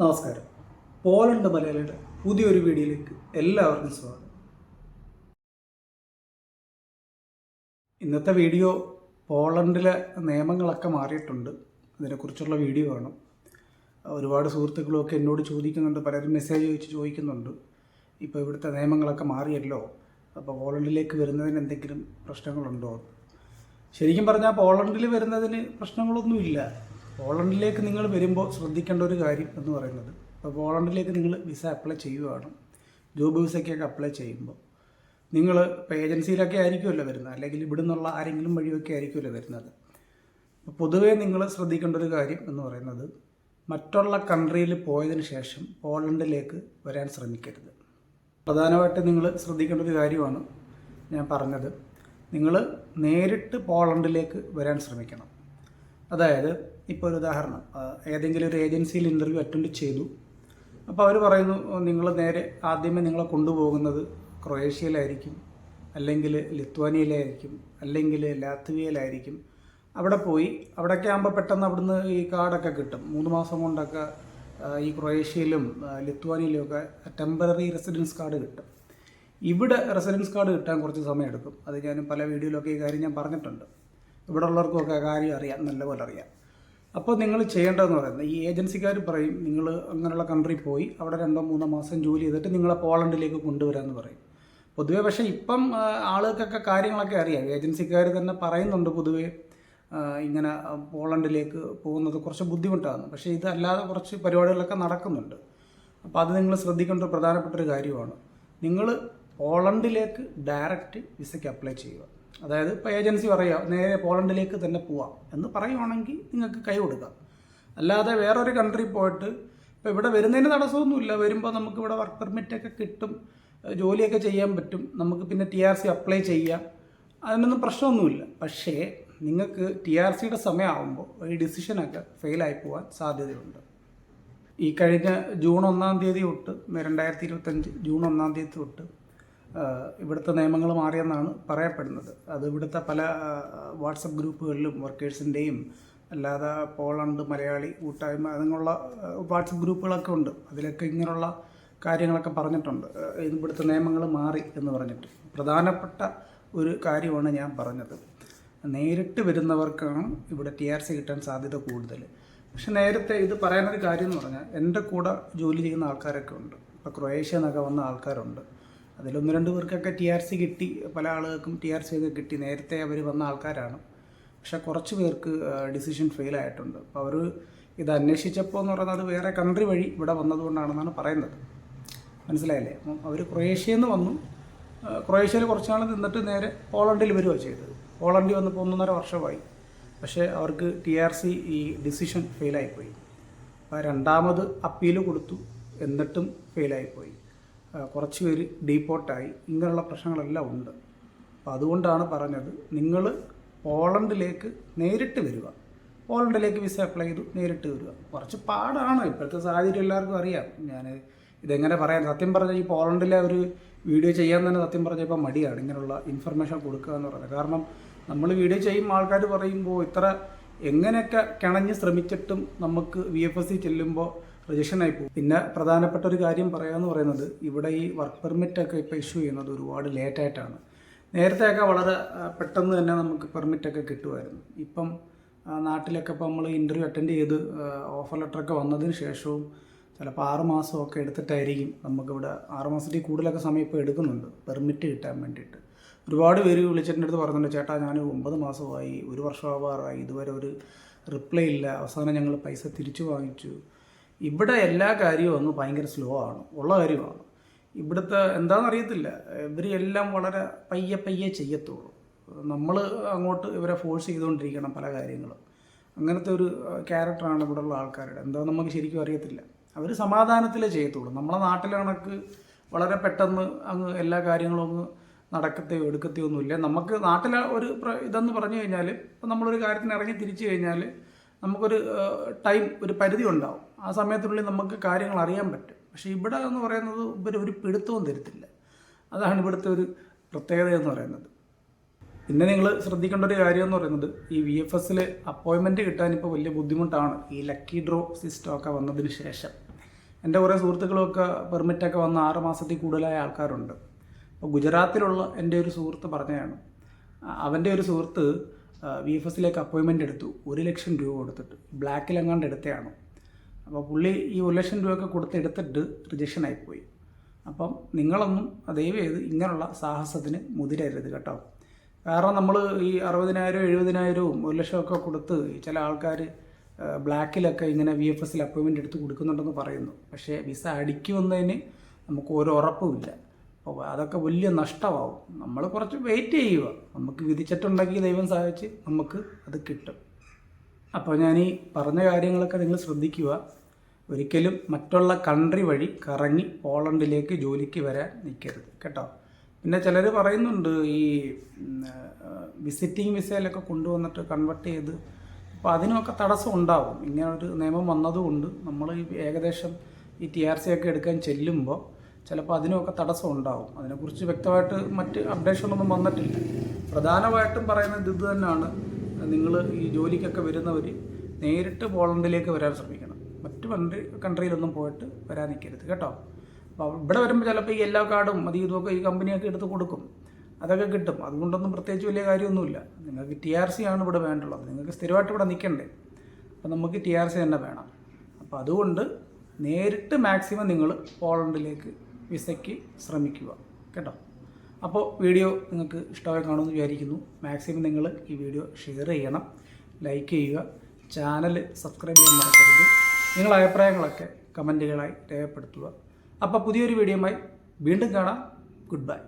നമസ്കാരം. പോലണ്ട് മലയാളിയുടെ പുതിയൊരു വീഡിയോയിലേക്ക് എല്ലാവർക്കും സ്വാഗതം. ഇന്നത്തെ വീഡിയോ പോളണ്ടിലെ നിയമങ്ങളൊക്കെ മാറിയിട്ടുണ്ട്. അതിനെക്കുറിച്ചുള്ള വീഡിയോ ആണ് ഒരുപാട് സുഹൃത്തുക്കളൊക്കെ എന്നോട് ചോദിക്കുന്നുണ്ട് പലരും മെസ്സേജ് ചോദിച്ച് ചോദിക്കുന്നുണ്ട്. ഇപ്പോൾ ഇവിടുത്തെ നിയമങ്ങളൊക്കെ മാറിയല്ലോ? അപ്പോൾ പോളണ്ടിലേക്ക് വരുന്നതിന് എന്തെങ്കിലും പ്രശ്നങ്ങളുണ്ടോ? ശരിക്കും പറഞ്ഞാൽ പോളണ്ടിൽ വരുന്നതിന് പ്രശ്നങ്ങളൊന്നുമില്ല. പോളണ്ടിലേക്ക് നിങ്ങൾ വരുമ്പോൾ ശ്രദ്ധിക്കേണ്ട ഒരു കാര്യം എന്ന് പറയുന്നത് ഇപ്പോൾ പോളണ്ടിലേക്ക് നിങ്ങൾ വിസ അപ്ലൈ ചെയ്യുകയാണ് ജോബ് വിസയ്ക്കൊക്കെ അപ്ലൈ ചെയ്യുമ്പോൾ. നിങ്ങൾ ഇപ്പോൾ ഏജൻസിയിലൊക്കെ ആയിരിക്കുമല്ലോ വരുന്നത് അല്ലെങ്കിൽ ഇവിടെ നിന്നുള്ള ആരെങ്കിലും വഴിയൊക്കെ ആയിരിക്കുമല്ലോ വരുന്നത്. പൊതുവേ നിങ്ങൾ ശ്രദ്ധിക്കേണ്ട ഒരു കാര്യം എന്ന് പറയുന്നത് മറ്റുള്ള കൺട്രിയിൽ പോയതിന് ശേഷം പോളണ്ടിലേക്ക് വരാൻ ശ്രമിക്കരുത്. പ്രധാനമായിട്ട് നിങ്ങൾ ശ്രദ്ധിക്കേണ്ട ഒരു കാര്യമാണ് ഞാൻ പറഞ്ഞത് നിങ്ങൾ നേരിട്ട് പോളണ്ടിലേക്ക് വരാൻ ശ്രമിക്കണം. അതായത് ഇപ്പോൾ ഒരു ഉദാഹരണം ഏതെങ്കിലും ഒരു ഏജൻസിയിൽ ഇന്റർവ്യൂ അറ്റൻഡ് ചെയ്തു. അപ്പോൾ അവർ പറയുന്നു നിങ്ങൾ നേരെ ആദ്യമേ നിങ്ങളെ കൊണ്ടുപോകുന്നത് ക്രൊയേഷ്യയിലായിരിക്കും അല്ലെങ്കിൽ ലിത്വാനിയയിലായിരിക്കും അല്ലെങ്കിൽ ലാത്വിയയിലായിരിക്കും. അവിടെ പോയി അവിടെയൊക്കെ ആകുമ്പോൾ പെട്ടെന്ന് അവിടുന്ന് ഈ കാർഡൊക്കെ കിട്ടും. മൂന്ന് മാസം കൊണ്ടൊക്കെ ഈ ക്രൊയേഷ്യയിലും ലിത്വാനിയിലും ഒക്കെ ടെമ്പററി റെസിഡൻസ് കാർഡ് കിട്ടും. ഇവിടെ റെസിഡൻസ് കാർഡ് കിട്ടാൻ കുറച്ച് സമയമെടുക്കും. അത് ഞാൻ പല വീഡിയോയിലൊക്കെ ഈ കാര്യം ഞാൻ പറഞ്ഞിട്ടുണ്ട്. ഇവിടെ ഉള്ളവർക്കൊക്കെ കാര്യം അറിയാം നല്ലപോലെ അറിയാം. അപ്പോൾ നിങ്ങൾ ചെയ്യേണ്ടതെന്ന് പറയുന്നത് ഈ ഏജൻസിക്കാർ പറയും നിങ്ങൾ അങ്ങനെയുള്ള കൺട്രി പോയി അവിടെ രണ്ടോ മൂന്നോ മാസം ജോലി ചെയ്തിട്ട് നിങ്ങളെ പോളണ്ടിലേക്ക് കൊണ്ടുവരാമെന്ന് പറയും. പൊതുവേ പക്ഷേ ഇപ്പം ആളുകൾക്കൊക്കെ കാര്യങ്ങളൊക്കെ അറിയാം. ഏജൻസിക്കാർ തന്നെ പറയുന്നുണ്ട് പൊതുവേ ഇങ്ങനെ പോളണ്ടിലേക്ക് പോകുന്നത് കുറച്ച് ബുദ്ധിമുട്ടാണ്. പക്ഷേ ഇതല്ലാതെ കുറച്ച് പരിപാടികളൊക്കെ നടക്കുന്നുണ്ട്. അപ്പോൾ അത് നിങ്ങൾ ശ്രദ്ധിക്കേണ്ട ഒരു പ്രധാനപ്പെട്ട ഒരു കാര്യമാണ്. നിങ്ങൾ പോളണ്ടിലേക്ക് ഡയറക്റ്റ് വിസയ്ക്ക് അപ്ലൈ ചെയ്യുക. അതായത് ഇപ്പോൾ ഏജൻസി പറയുക നേരെ പോളണ്ടിലേക്ക് തന്നെ പോവാം എന്ന് പറയുവാണെങ്കിൽ നിങ്ങൾക്ക് കൈ കൊടുക്കാം. അല്ലാതെ വേറൊരു കൺട്രി പോയിട്ട് ഇപ്പോൾ ഇവിടെ വരുന്നതിന് തടസ്സമൊന്നുമില്ല. വരുമ്പോൾ നമുക്ക് ഇവിടെ വർക്ക് പെർമിറ്റൊക്കെ കിട്ടും ജോലിയൊക്കെ ചെയ്യാൻ പറ്റും. നമുക്ക് പിന്നെ ടി ആർ സി അപ്ലൈ ചെയ്യാം. അതിനൊന്നും പ്രശ്നമൊന്നുമില്ല. പക്ഷേ നിങ്ങൾക്ക് ടി ആർ സിയുടെ സമയമാകുമ്പോൾ ഈ ഡിസിഷനൊക്കെ ഫെയിലായി പോകാൻ സാധ്യതയുണ്ട്. ഈ കഴിഞ്ഞ ജൂൺ ഒന്നാം തീയതി തൊട്ട് രണ്ടായിരത്തി ഇരുപത്തഞ്ച് ജൂൺ ഒന്നാം തീയതി തൊട്ട് ഇവിടുത്തെ നിയമങ്ങൾ മാറിയെന്നാണ് പറയപ്പെടുന്നത്. അത് ഇവിടുത്തെ പല വാട്സപ്പ് ഗ്രൂപ്പുകളിലും വർക്കേഴ്സിന്റെയും അല്ലാതെ പോളണ്ട് മലയാളി കൂട്ടായ്മ അതിനുള്ള വാട്സപ്പ് ഗ്രൂപ്പുകളൊക്കെ ഉണ്ട്. അതിലൊക്കെ ഇങ്ങനെയുള്ള കാര്യങ്ങളൊക്കെ പറഞ്ഞിട്ടുണ്ട്. ഇവിടുത്തെ നിയമങ്ങൾ മാറി എന്ന് പറഞ്ഞിട്ട്. പ്രധാനപ്പെട്ട ഒരു കാര്യമാണ് ഞാൻ പറഞ്ഞത്. നേരിട്ട് വരുന്നവർക്കാണ് ഇവിടെ ടി ആർ സി കിട്ടാൻ സാധ്യത കൂടുതൽ. പക്ഷെ നേരത്തെ ഇത് പറയാനൊരു കാര്യം എന്ന് പറഞ്ഞാൽ എന്റെ കൂടെ ജോലി ചെയ്യുന്ന ആൾക്കാരൊക്കെ ഉണ്ട്. ഇപ്പോൾ ക്രൊയേഷ്യ എന്നൊക്കെ വന്ന ആൾക്കാരുണ്ട്. അതിലൊന്ന് രണ്ട് പേർക്കൊക്കെ ടി ആർ സി കിട്ടി. പല ആളുകൾക്കും ടി ആർ സി ഒക്കെ കിട്ടി. നേരത്തെ അവർ വന്ന ആൾക്കാരാണ്. പക്ഷെ കുറച്ച് പേർക്ക് ഡിസിഷൻ ഫെയിൽ ആയിട്ടുണ്ട്. അപ്പോൾ അവർ ഇത് അന്വേഷിച്ചപ്പോൾ എന്ന് പറയുന്നത് വേറെ കൺട്രി വഴി ഇവിടെ വന്നതുകൊണ്ടാണെന്നാണ് പറയുന്നത്. മനസ്സിലായില്ലേ? അപ്പം അവർ ക്രൊയേഷ്യയിൽ നിന്ന് വന്നു. ക്രൊയേഷ്യയിൽ കുറച്ച് നാൾ നിന്നിട്ട് നേരെ പോളണ്ടിൽ വരികയാണ് ചെയ്തത്. പോളണ്ടിൽ വന്നപ്പോൾ ഒന്നൊന്നര വർഷമായി. പക്ഷേ അവർക്ക് ടി ആർ സി ഈ ഡിസിഷൻ ഫെയിലായിപ്പോയി അപ്പോൾ രണ്ടാമത് അപ്പീൽ കൊടുത്തു. എന്നിട്ടും ഫെയിലായിപ്പോയി കുറച്ച് പേര് ഡീപ്പോർട്ടായി ഇങ്ങനെയുള്ള പ്രശ്നങ്ങളെല്ലാം ഉണ്ട്. അപ്പോൾ അതുകൊണ്ടാണ് പറഞ്ഞത് നിങ്ങൾ പോളണ്ടിലേക്ക് നേരിട്ട് വരിക. പോളണ്ടിലേക്ക് വിസ അപ്ലൈ ചെയ്തു നേരിട്ട് വരിക. കുറച്ച് പാടാണ്. ഇപ്പോഴത്തെ സാഹചര്യം എല്ലാവർക്കും അറിയാം. ഞാൻ ഇതെങ്ങനെ പറയാം? സത്യം പറഞ്ഞാൽ ഈ പോളണ്ടിലെ ഒരു വീഡിയോ ചെയ്യാൻ തന്നെ സത്യം പറഞ്ഞാൽ ഇപ്പോൾ മടിയാണ്. ഇങ്ങനെയുള്ള ഇൻഫർമേഷൻ കൊടുക്കുക എന്ന് പറയുന്നത്. കാരണം നമ്മൾ വീഡിയോ ചെയ്യുമ്പോൾ ആൾക്കാർ പറയുമ്പോൾ ഇത്ര എങ്ങനെയൊക്കെ കിണഞ്ഞ് ശ്രമിച്ചിട്ടും നമുക്ക് വി എഫ് എസ് സി ചെല്ലുമ്പോൾ റിജക്ഷൻ ആയി പോകും. പിന്നെ പ്രധാനപ്പെട്ട ഒരു കാര്യം പറയാന്ന് പറയുന്നത് ഇവിടെ ഈ വർക്ക് പെർമിറ്റ് ഒക്കെ ഇപ്പോൾ ഇഷ്യൂ ചെയ്യുന്നത് ഒരുപാട് ലേറ്റായിട്ടാണ് നേരത്തെയൊക്കെ വളരെ പെട്ടെന്ന് തന്നെ നമുക്ക് പെർമിറ്റൊക്കെ കിട്ടുമായിരുന്നു. ഇപ്പം നാട്ടിലൊക്കെ ഇപ്പോൾ നമ്മൾ ഇന്റർവ്യൂ അറ്റൻഡ് ചെയ്ത് ഓഫർ ലെറ്ററൊക്കെ വന്നതിന് ശേഷവും ചിലപ്പോൾ ആറ് മാസമൊക്കെ എടുത്തിട്ടായിരിക്കും നമുക്കിവിടെ ആറ് മാസത്തിൽ കൂടുതലൊക്കെ സമയം ഇപ്പോൾ എടുക്കുന്നുണ്ട് പെർമിറ്റ് കിട്ടാൻ വേണ്ടിയിട്ട്. ഒരുപാട് പേര് വിളിച്ചിട്ട് അടുത്ത് പറയുന്നുണ്ട് ചേട്ടാ ഞാൻ ഒമ്പത് മാസമായി ഒരു വർഷമാവാറായി ഇതുവരെ ഒരു റിപ്ലൈ ഇല്ല അവസാനം ഞങ്ങൾ പൈസ തിരിച്ചു വാങ്ങിച്ചു. ഇവിടെ എല്ലാ കാര്യവും അങ്ങ് ഭയങ്കര സ്ലോ ആണ്. ഉള്ള കാര്യമാണ്. ഇവിടുത്തെ എന്താണെന്നറിയത്തില്ല ഇവർ എല്ലാം വളരെ പയ്യെ പയ്യെ ചെയ്യത്തുള്ളൂ. നമ്മൾ അങ്ങോട്ട് ഇവരെ ഫോഴ്സ് ചെയ്തുകൊണ്ടിരിക്കണം പല കാര്യങ്ങളും. അങ്ങനത്തെ ഒരു ക്യാരക്ടറാണ് ഇവിടെ ഉള്ള ആൾക്കാരുടെ. എന്താ നമുക്ക് ശരിക്കും അറിയത്തില്ല. അവർ സമാധാനത്തിലേ ചെയ്യത്തുള്ളൂ. നമ്മളെ നാട്ടിലെ വളരെ പെട്ടെന്ന് അങ്ങ് എല്ലാ കാര്യങ്ങളും അങ്ങ് നടക്കത്തെയോ എടുക്കത്തെയോ ഒന്നുമില്ല. നമുക്ക് നാട്ടിലെ ഒരു ഇതെന്ന് പറഞ്ഞു കഴിഞ്ഞാൽ ഇപ്പം നമ്മളൊരു കാര്യത്തിന് ഇറങ്ങി തിരിച്ചു കഴിഞ്ഞാൽ നമുക്കൊരു ടൈം ഒരു പരിധി ഉണ്ടാവും. ആ സമയത്തിനുള്ളിൽ നമുക്ക് കാര്യങ്ങൾ അറിയാൻ പറ്റും. പക്ഷേ ഇവിടെ എന്ന് പറയുന്നത് ഇവർ ഒരു പിടുത്തവും തരത്തില്ല. അതാണ് ഇവിടുത്തെ ഒരു പ്രത്യേകത എന്ന് പറയുന്നത്. പിന്നെ നിങ്ങൾ ശ്രദ്ധിക്കേണ്ട ഒരു കാര്യം എന്ന് പറയുന്നത് ഈ വി എഫ് എസിൽ അപ്പോയിൻമെന്റ് കിട്ടാൻ ഇപ്പോൾ വലിയ ബുദ്ധിമുട്ടാണ്. ഈ ലക്കി ഡ്രോ സിസ്റ്റം ഒക്കെ വന്നതിന് ശേഷം. എന്റെ കുറേ സുഹൃത്തുക്കളൊക്കെ പെർമിറ്റൊക്കെ വന്ന ആറ് മാസത്തിൽ കൂടുതലായ ആൾക്കാരുണ്ട്. അപ്പോൾ ഗുജറാത്തിലുള്ള എന്റെ ഒരു സുഹൃത്ത് പറഞ്ഞതാണ്. അവന്റെ ഒരു സുഹൃത്ത് വി എഫ് എസിലേക്ക് അപ്പോയിൻമെന്റ് എടുത്തു. ഒരു ലക്ഷം രൂപ കൊടുത്തിട്ട്. ബ്ലാക്കിലെങ്ങാണ്ട് എടുത്തതാണ് അപ്പോൾ പുള്ളി ഈ ഒരു ലക്ഷം രൂപയൊക്കെ കൊടുത്ത് എടുത്തിട്ട് റിജക്ഷൻ ആയിപ്പോയി അപ്പം നിങ്ങളൊന്നും ദയവ് ചെയ്ത് ഇങ്ങനെയുള്ള സാഹസത്തിന് മുതിരരുത് കേട്ടോ. കാരണം നമ്മൾ ഈ അറുപതിനായിരം എഴുപതിനായിരവും ഒരു ലക്ഷമൊക്കെ കൊടുത്ത് ചില ആൾക്കാർ ബ്ലാക്കിലൊക്കെ ഇങ്ങനെ വി എഫ് എസിൽ അപ്പോയിൻമെന്റ് എടുത്ത് കൊടുക്കുന്നുണ്ടെന്ന് പറയുന്നു. പക്ഷേ വിസ അടിക്കുമെന്നതിന് നമുക്ക് ഒരു ഉറപ്പുമില്ല അപ്പോൾ അതൊക്കെ വലിയ നഷ്ടമാവും. നമ്മൾ കുറച്ച് വെയിറ്റ് ചെയ്യുക. നമുക്ക് വിധിച്ചിട്ടുണ്ടെങ്കിൽ ദൈവം സഹായിച്ച് നമുക്ക് അത് കിട്ടും. അപ്പോൾ ഞാൻ ഈ പറഞ്ഞ കാര്യങ്ങളൊക്കെ നിങ്ങൾ ശ്രദ്ധിക്കുക. ഒരിക്കലും മറ്റുള്ള കൺട്രി വഴി കറങ്ങി പോളണ്ടിലേക്ക് ജോലിക്ക് വരാൻ നിൽക്കരുത്. കേട്ടോ? പിന്നെ ചിലർ പറയുന്നുണ്ട് ഈ വിസിറ്റിംഗ് വിസയിലൊക്കെ കൊണ്ടുവന്നിട്ട് കൺവെർട്ട് ചെയ്ത് അപ്പോൾ അതിനൊക്കെ തടസ്സം ഉണ്ടാവും. ഇങ്ങനെ ഒരു നിയമം വന്നതുകൊണ്ട് നമ്മൾ ഏകദേശം ഈ ടി ആർ സി ഒക്കെ എടുക്കാൻ ചെല്ലുമ്പോൾ ചിലപ്പോൾ അതിനുമൊക്കെ തടസ്സം ഉണ്ടാവും. അതിനെക്കുറിച്ച് വ്യക്തമായിട്ട് മറ്റ് അപ്ഡേഷനൊന്നും വന്നിട്ടില്ല. പ്രധാനമായിട്ടും പറയുന്നത് ഇത് തന്നെയാണ്. നിങ്ങൾ ഈ ജോലിക്കൊക്കെ വരുന്നവർ നേരിട്ട് പോളണ്ടിലേക്ക് വരാൻ ശ്രമിക്കണം. മറ്റ് കൺട്രി കൺട്രിയിലൊന്നും പോയിട്ട് വരാൻ നിൽക്കരുത് കേട്ടോ. അപ്പോൾ ഇവിടെ വരുമ്പോൾ ചിലപ്പോൾ ഈ എല്ലാ കാർഡും അത് ഇതുമൊക്കെ ഈ കമ്പനിയൊക്കെ എടുത്ത് കൊടുക്കും. അതൊക്കെ കിട്ടും. അതുകൊണ്ടൊന്നും പ്രത്യേകിച്ച് വലിയ കാര്യമൊന്നുമില്ല. നിങ്ങൾക്ക് ടി ആർ സി ആണ് ഇവിടെ വേണ്ടുള്ളത്. നിങ്ങൾക്ക് സ്ഥിരമായിട്ട് ഇവിടെ നിൽക്കണ്ടേ. അപ്പോൾ നമുക്ക് ടി ആർ സി തന്നെ വേണം. അപ്പോൾ അതുകൊണ്ട് നേരിട്ട് മാക്സിമം നിങ്ങൾ പോളണ്ടിലേക്ക് വിസയ്ക്ക് ശ്രമിക്കുക കേട്ടോ? അപ്പോൾ വീഡിയോ നിങ്ങൾക്ക് ഇഷ്ടമായി കാണുമെന്ന് വിചാരിക്കുന്നു. മാക്സിമം നിങ്ങൾ ഈ വീഡിയോ ഷെയർ ചെയ്യണം ലൈക്ക് ചെയ്യുക ചാനൽ സബ്സ്ക്രൈബ് ചെയ്യാൻ മറക്കരുത്. നിങ്ങളുടെ അഭിപ്രായങ്ങളൊക്കെ കമന്റുകളായി രേഖപ്പെടുത്തുക. അപ്പോൾ പുതിയൊരു വീഡിയോയുമായി വീണ്ടും കാണാം. Good bye.